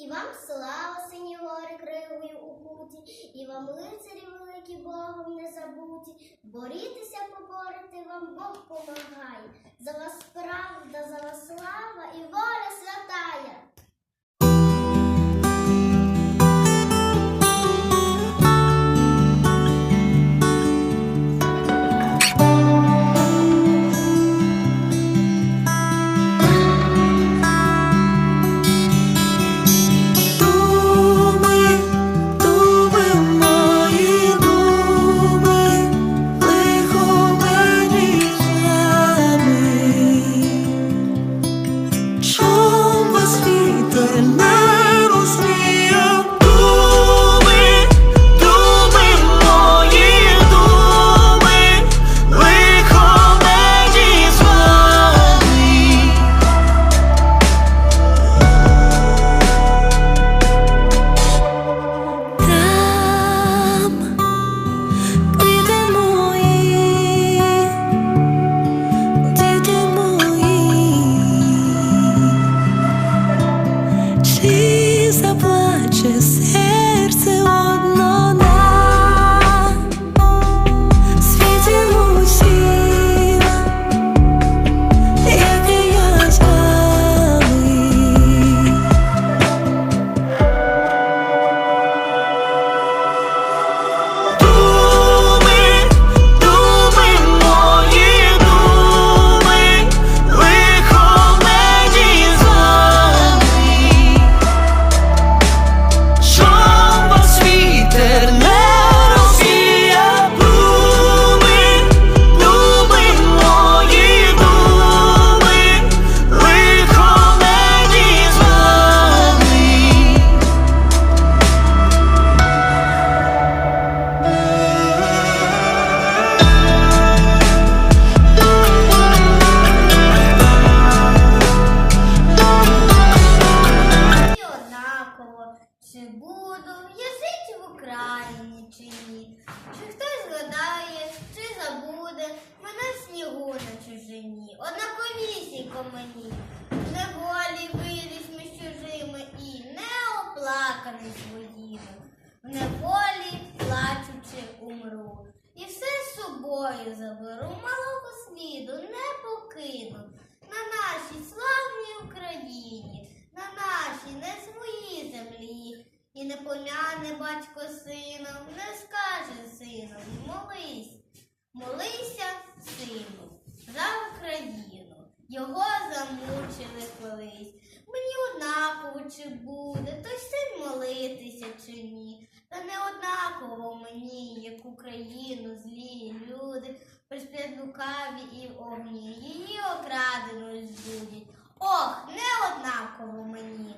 І вам слава, сині гори, кривою у путі, і вам лицарі великі Богом не забуті. Борітися поборити вам Бог помагає. За вас and я жити в Україні чи ні. Чи хтось згадає, чи забуде мене снігу на чужині. Однаковісінько мені, неволі виріс ми з чужими і не оплаканий своїми. В неволі плачучи умру. І все з собою заберу, малого сліду не покину. На нашій славній Україні, на нашій не своїй землі. І не пом'яне батько сином, не скаже синові, молись, молися, сину, за Україну. Його замучили колись. Мені однаково, чи буде, той син молитися чи ні. Та не однаково мені, як Україну, злі люди, присплять лукаві і огні, її окраденою збудять. Ох, не однаково мені.